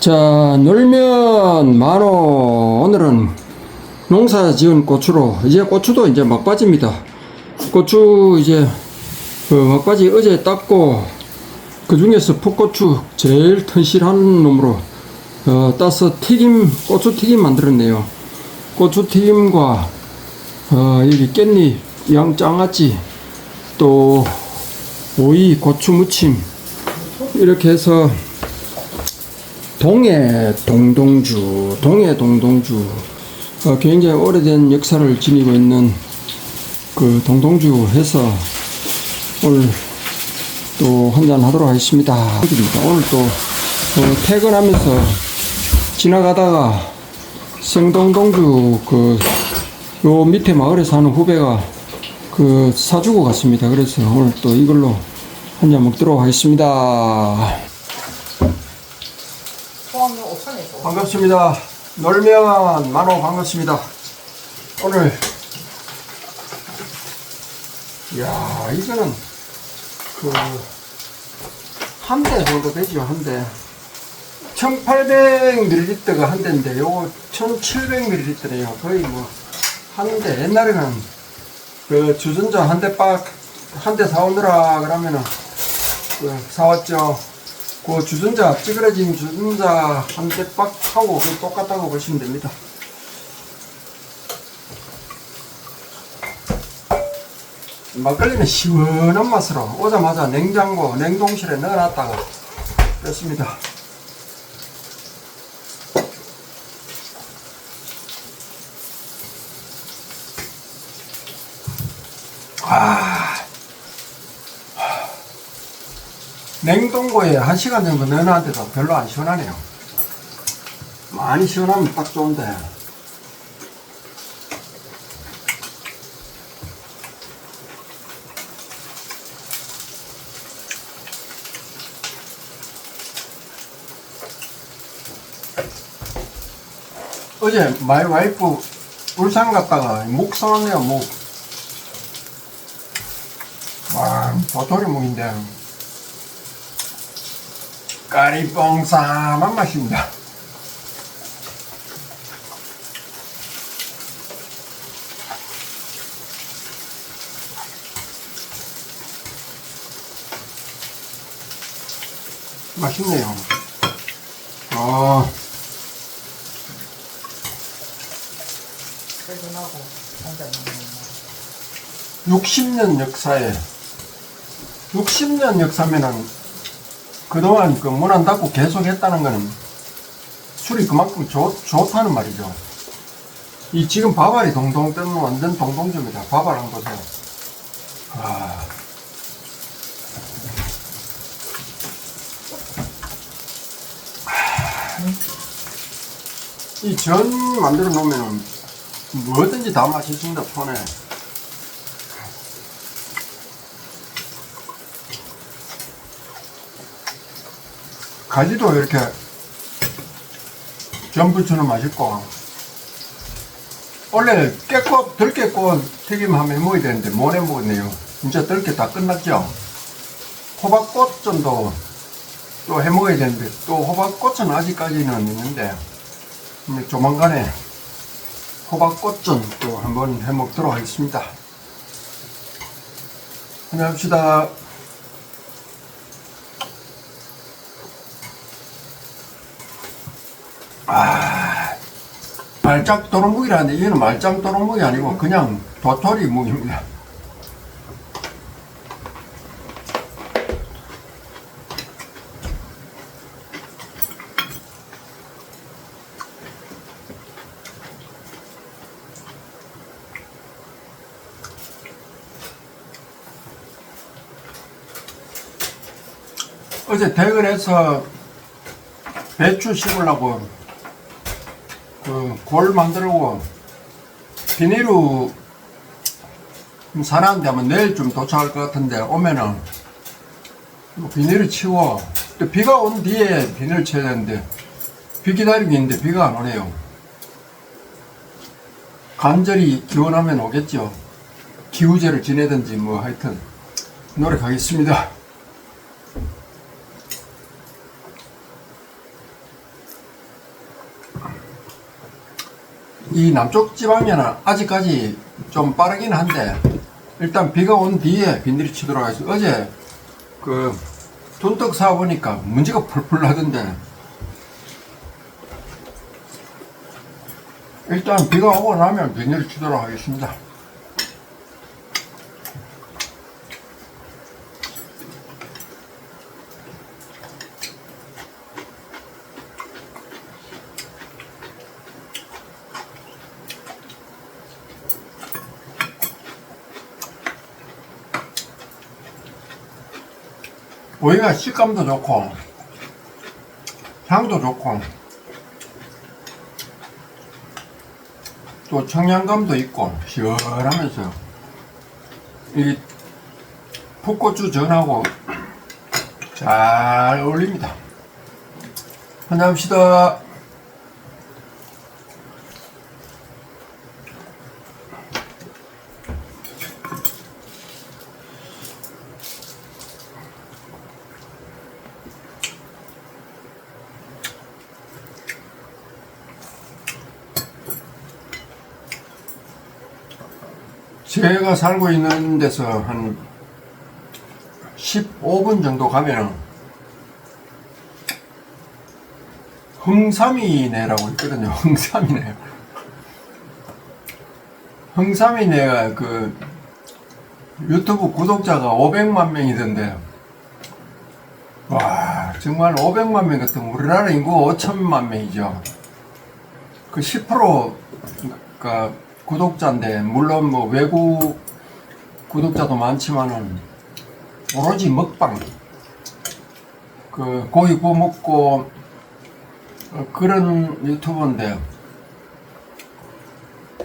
자, 놀면 만호. 오늘은 농사 지은 고추로, 이제 고추도 이제 막바지입니다. 고추 이제, 그 막바지 어제 땄고, 그 중에서 풋고추 제일 튼실한 놈으로, 어, 따서 튀김, 고추 튀김 만들었네요. 고추 튀김과, 어, 여기 깻잎, 양장아찌, 또, 오이, 고추 무침, 이렇게 해서, 동해 동동주, 동해 동동주, 어, 굉장히 오래된 역사를 지니고 있는 그 동동주 해서 오늘 또 한잔 하도록 하겠습니다. 오늘 또 어, 퇴근하면서 지나가다가 성동동주 그 요 밑에 마을에 사는 후배가 그 사주고 갔습니다. 그래서 오늘 또 이걸로 한잔 먹도록 하겠습니다. 포항역 옥산에서 반갑습니다. 놀면 만호 반갑습니다. 오늘 야 이거는 그 한 대 정도 되죠 한 대. 1800ml가 한 대인데 요거 1700ml네요. 거의 뭐 한 대. 옛날에는 그 주전자 한 대박 한대 사오느라 그러면은 그 사왔죠. 그 주전자 찌그러진 주전자 한대빡 하고 그 똑같다고 보시면 됩니다. 막걸리는 시원한 맛으로 오자마자 냉장고 냉동실에 넣어놨다가 뺐습니다. 아. 냉동고에 한 시간 정도 넣어놨는데도 별로 안 시원하네요. 많이 시원하면 딱 좋은데. 어제 마이 와이프 울산 갔다가 묵 사왔네요, 묵. 와, 도토리 묵인데. 까리뽕쌈한 맛입니다. 맛있네요. 아, 퇴근하고 한잔 먹는 60년 역사에 60년 역사면은 그동안 그 문안 닫고 계속 했다는 거는 술이 그만큼 좋, 좋다는 말이죠. 이 지금 바발이 동동 뜬 완전 동동주입니다. 바발 한번 보세요. 아. 이 전 만들어 놓으면은 뭐든지 다 맛있습니다, 손에. 가지도 이렇게 전부처럼 맛있고. 원래 덜 깨꼬 튀김하면 해 먹어야 되는데 못 해 먹었네요. 진짜 덜게 다 끝났죠? 호박꽃전도 또해 먹어야 되는데 또 호박꽃은 아직까지는 있는데 음, 조만간에 호박꽃전 또 한번 해 먹도록 하겠습니다. 한잔 합시다 아, 말짝 도롱묵이라는데 얘는 말짱 도롱묵이 아니고 그냥 도토리 묵입니다. 어제 대근에서 배추 심으려고 그 골 만들고 비닐로 사람한테 하면 내일 좀 도착할 것 같은데 오면은 뭐 비닐을 치고 또 비가 온 뒤에 비닐을 쳐야 되는데 비 기다리고 있는데 비가 안 오네요. 간절히 기원하면 오겠죠. 기우제를 지내든지 뭐 하여튼 노력하겠습니다. 이 남쪽 지방에는 아직까지 좀 빠르긴 한데 일단 비가 온 뒤에 빈들이 치도록 해서 어제 그 돈떡 사 보니까 문제가 풀풀 나던데 일단 비가 오고 나면 빈들이 치도록 하겠습니다. 오이가 식감도 좋고 향도 좋고 또 청량감도 있고 시원하면서 이 풋고추 전하고 잘 어울립니다. 한잔 합시다. 제가 살고 있는 데서 한 15분 정도 가면은 흥삼이네라고 있거든요. 흥삼이네. 흥삼이네가 그 유튜브 구독자가 500만 명이던데 와 정말 500만 명 같은 우리나라 인구 5천만 명이죠. 그 10%가 구독자인데 물론 뭐 외국 구독자도 많지만은 오로지 먹방. 그 고기 구워 먹고 어, 그런 유튜버인데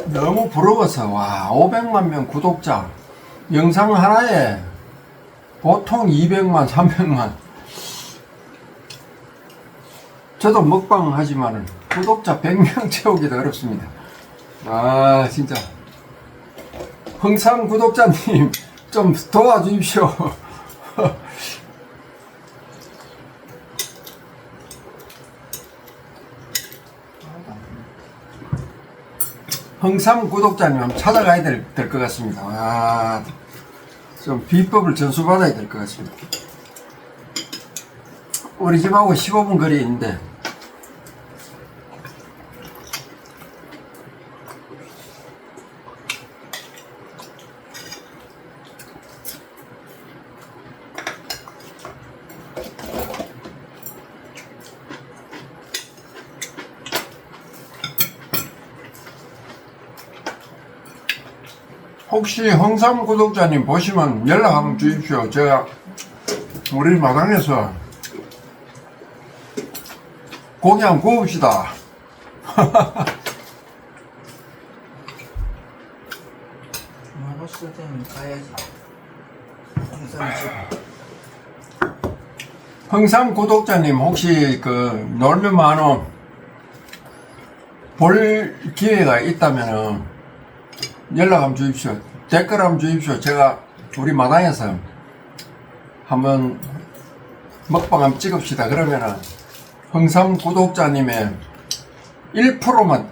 너무 부러워서 와 500만 명 구독자. 영상 하나에 보통 200만 300만. 저도 먹방 하지만은 구독자 100명 채우기도 어렵습니다 아 진짜. 흥삼 구독자님 좀 도와주십시오. 흥삼 구독자님 한번 찾아가야 될것 같습니다. 아, 좀 비법을 전수받아야 될 것 같습니다. 우리 집하고 15분 거리에 있는데 혹시 홍삼 구독자님 보시면 연락 한번 주십시오. 제가 우리 마당에서 고기 한번 구웁시다. 먹었을 때는 가야지. 공산집. 홍삼 구독자님 혹시 그 놀면 만원 볼 기회가 있다면은 연락 한번 주십시오. 댓글 한번 주십시오. 제가 우리 마당에서 한번 먹방 한번 찍읍시다. 그러면은 흥삼 구독자님의 1%만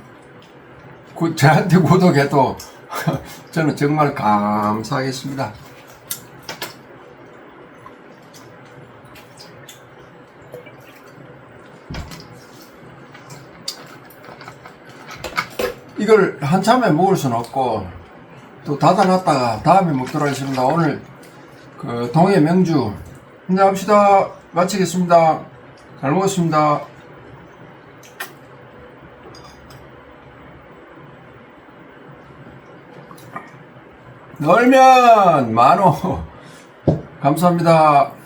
구, 저한테 구독해도 저는 정말 감사하겠습니다. 이걸 한참에 먹을 수는 없고 또 닫아놨다가 다음에 먹도록 하겠습니다. 오늘 그 동해 명주 한잔 합시다. 마치겠습니다. 잘 먹었습니다. 놀면 만호 감사합니다.